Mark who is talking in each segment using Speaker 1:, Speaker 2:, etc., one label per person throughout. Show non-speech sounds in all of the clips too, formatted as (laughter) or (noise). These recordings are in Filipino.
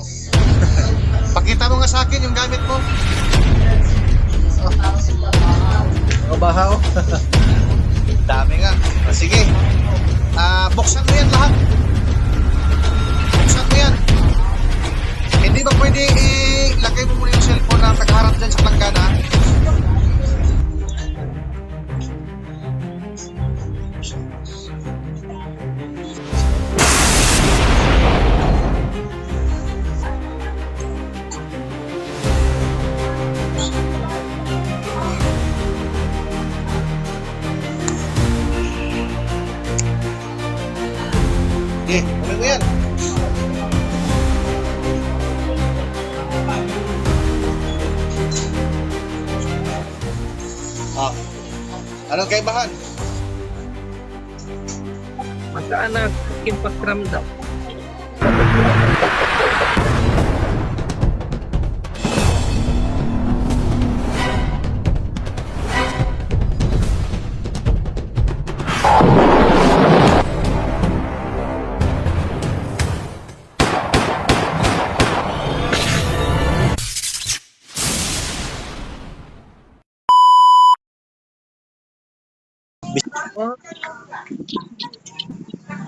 Speaker 1: (laughs) Pakita mo nga sa akin yung gamit mo.
Speaker 2: O bahaw. (laughs)
Speaker 1: Dami nga. Ah, sige. Ah, buksan mo yan lahat. Buksan mo yan. Hindi ba pwede ilagay mo muna Sige, kunin mo yan. Ah. Anong kaibahan?
Speaker 3: Magaan na aking pakiramdam.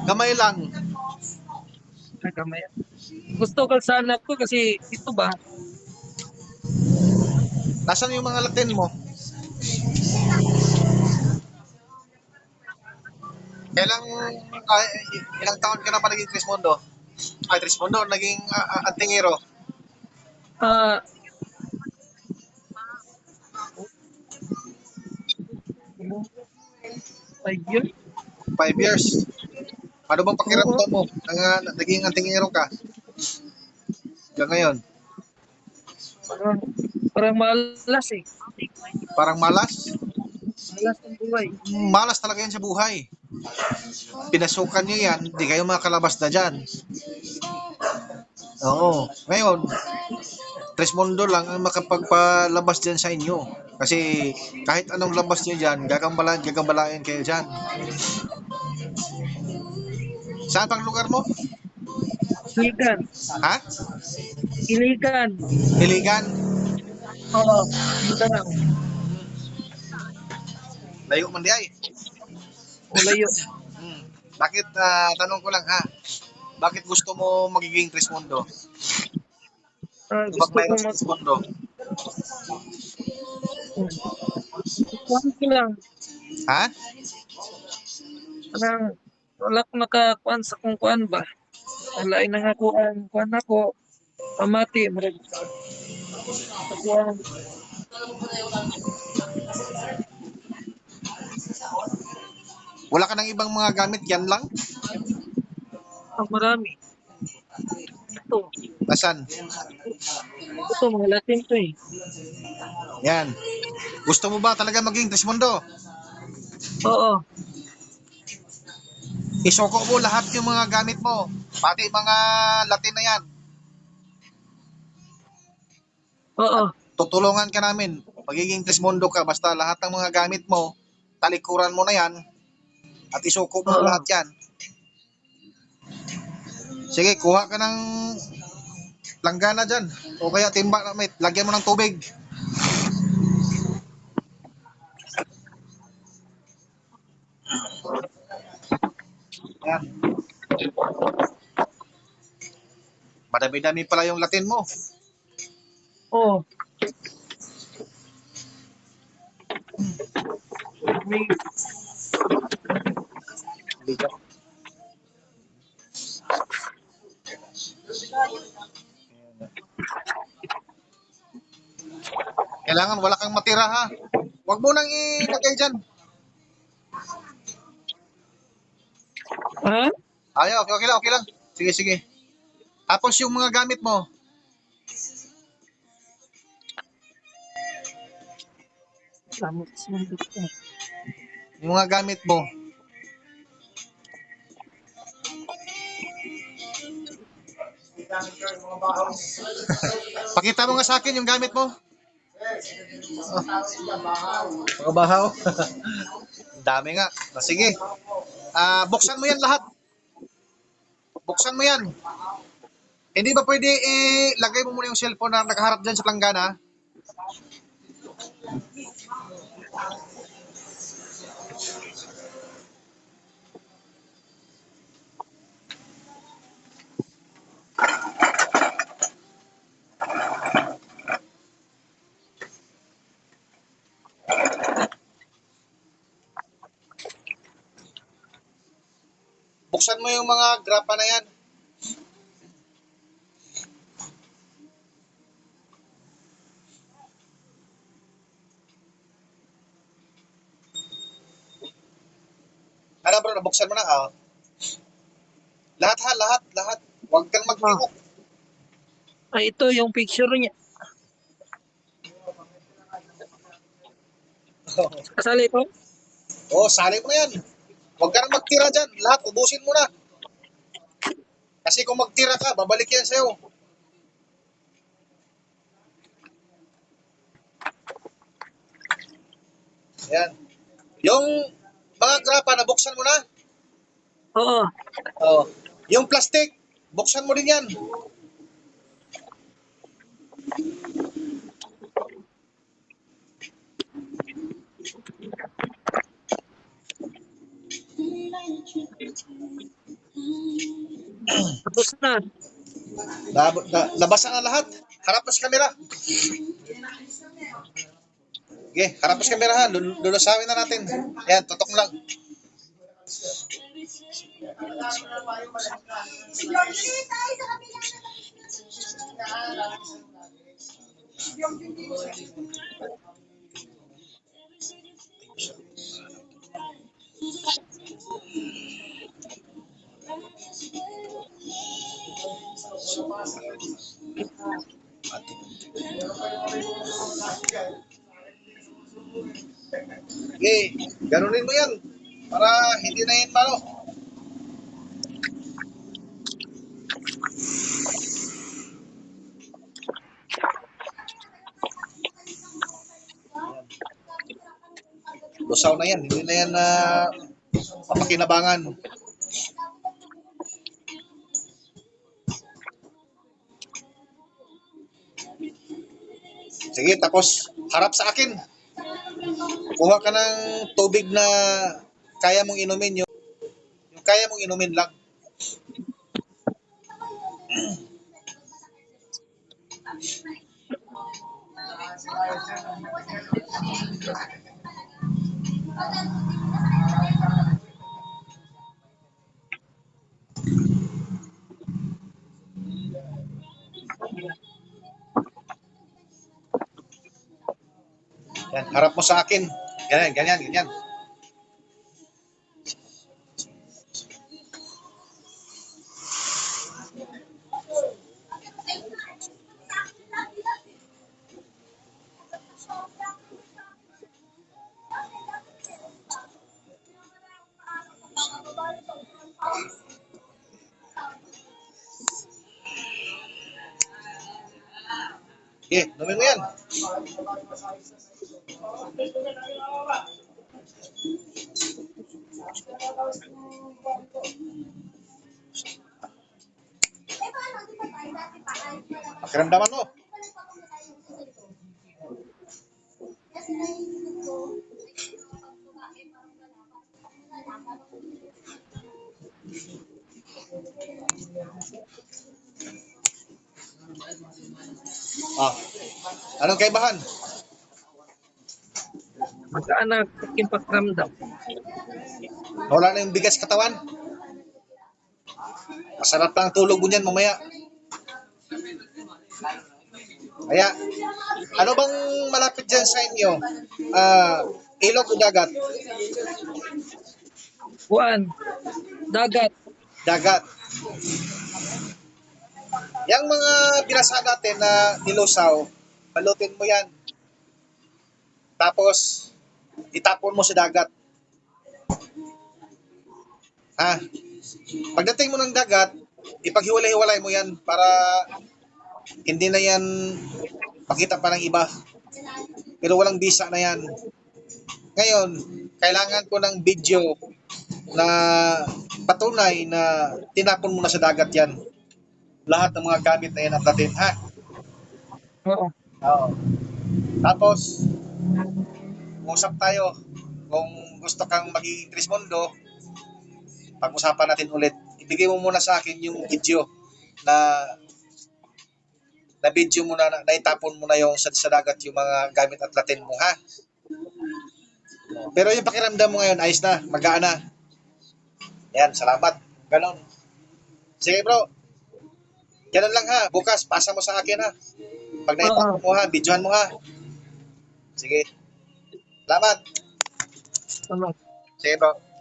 Speaker 1: Kamay lang.
Speaker 3: nagamay. Gusto ko sana ko kasi ito ba?
Speaker 1: Nasaan yung mga Latin mo? Ilang, ay, ilang taon ka na pa naging Trismondo? Ay, Trismondo, naging uh, uh, antingero.
Speaker 3: Ah. Ayun.
Speaker 1: Five years. Ano bang pakiramdam mo? Nang, uh, naging antingero ka? Hanggang ngayon.
Speaker 3: Parang, parang malas eh.
Speaker 1: Parang malas?
Speaker 3: Malas ang buhay.
Speaker 1: Malas talaga yan sa buhay. Pinasukan nyo yan, di kayo makakalabas na dyan. Oo. Ngayon, Trismondo lang ang makapagpalabas dyan sa inyo. Kasi kahit anong labas nyo dyan, gagambalan, gagambalain kayo dyan. Saan pang lugar mo?
Speaker 3: Iligan.
Speaker 1: Ha?
Speaker 3: Iligan.
Speaker 1: Iligan?
Speaker 3: Oo. Ito lang.
Speaker 1: Layo man di ay.
Speaker 3: Ulayo. (laughs)
Speaker 1: Hmm. Bakit, ah, tanong ko lang ha, bakit gusto mo magiging Trismondo?
Speaker 3: Ah,
Speaker 1: Kapag
Speaker 3: gusto ko mag... Kuhan ko lang.
Speaker 1: Ha?
Speaker 3: Parang wala ko nakakuan sa kung kuan ba. Wala ay nangakuan. Kuan ako. Pamati. Marag. Kuan.
Speaker 1: Wala ka ng ibang mga gamit, yan lang?
Speaker 3: Ang marami. Ito.
Speaker 1: Nasaan?
Speaker 3: Ito, mga Latin to eh.
Speaker 1: Yan. Gusto mo ba talaga maging Trismondo?
Speaker 3: Oo.
Speaker 1: Isoko mo lahat yung mga gamit mo. Pati mga Latin na yan.
Speaker 3: Oo.
Speaker 1: Tutulungan ka namin. Magiging Trismondo ka. Basta lahat ng mga gamit mo, talikuran mo na yan. At isuko mo
Speaker 3: Oo.
Speaker 1: lahat yan. Sige, kuha ka ng langgana dyan. O kaya timba na may lagyan mo ng tubig. Yan. Madami-dami pala yung Latin mo.
Speaker 3: Oo. May
Speaker 1: Kailangan wala kang matira ha. Huwag mo nang ilagay dyan.
Speaker 3: Ha?
Speaker 1: Ay, okay, okay lang, okay lang. Sige, sige. Tapos yung mga gamit mo,
Speaker 3: Salamat sa ko.
Speaker 1: yung mga Pakita mo nga sa akin yung gamit mo.
Speaker 2: O bahaw.
Speaker 1: Ang (laughs) dami nga. Ah, sige. Ah, buksan mo yan lahat. Buksan mo yan. Hindi ba pwede eh, lagay mo muna yung cellphone na nakaharap dyan sa planggana? Buksan mo yung mga grapa na yan. Ano bro, nabuksan mo na ah. Lahat ha, lahat, lahat. Huwag kang magtingok.
Speaker 3: Ay, ito yung picture niya. (laughs) Kasali ito?
Speaker 1: Oo, oh, sali mo na yan. Huwag ka nang magtira dyan. Lahat, ubusin mo na. Kasi kung magtira ka, babalik yan sa'yo. Yan. Yung mga grapa, nabuksan mo na?
Speaker 3: Oo.
Speaker 1: Oo. Yung plastic, buksan mo din yan.
Speaker 3: Tapos na.
Speaker 1: Lab, na, labas na lahat. Harap sa kamera. Okay, harap sa kamera ha. Lul- na natin. Ayan, tutok mo lang. Okay, ganunin mo yan. Para hindi na yan malo. Lusaw na yan. Hindi na yan na papakinabangan. Sige, tapos harap sa akin. Kuha ka ng tubig na kaya mong inumin yung, yung kaya mong inumin lang. Yan, harap mo sa akin. Ganyan, ganyan, ganyan. Okay, numin mo yan. Pakiramdaman mo. Ah, anong kaibahan?
Speaker 3: Magkaanak, aking pakiramdam.
Speaker 1: Wala na yung bigas katawan. Masarap lang ang tulog mo niyan mamaya. Kaya, ano bang malapit dyan sa inyo? Ah, ilog o dagat?
Speaker 3: Kuan. Dagat.
Speaker 1: Dagat. Yang mga binasa natin na nilusaw, balutin mo yan. Tapos, itapon mo sa dagat. Ha? Pagdating mo ng dagat, ipaghiwalay-hiwalay mo yan para hindi na yan pakita pa ng iba. Pero walang bisa na yan. Ngayon, kailangan ko ng video na patunay na tinapon mo na sa dagat yan. lahat ng mga gamit na yan at natin, ha?
Speaker 3: Oo.
Speaker 1: Oo. Tapos, usap tayo. Kung gusto kang maging Trismondo, pag-usapan natin ulit. Ibigay mo muna sa akin yung video na na video mo na, na itapon mo na yung sa, sa dagat yung mga gamit at latin mo, ha? Pero yung pakiramdam mo ngayon, ayos na, magaan na. Yan, salamat. Ganon. Sige bro. Ganun lang ha. Bukas, pasa mo sa akin ha. Pag naitapon mo ha, videohan mo ha. Sige. Salamat.
Speaker 3: Salamat.
Speaker 1: Sige.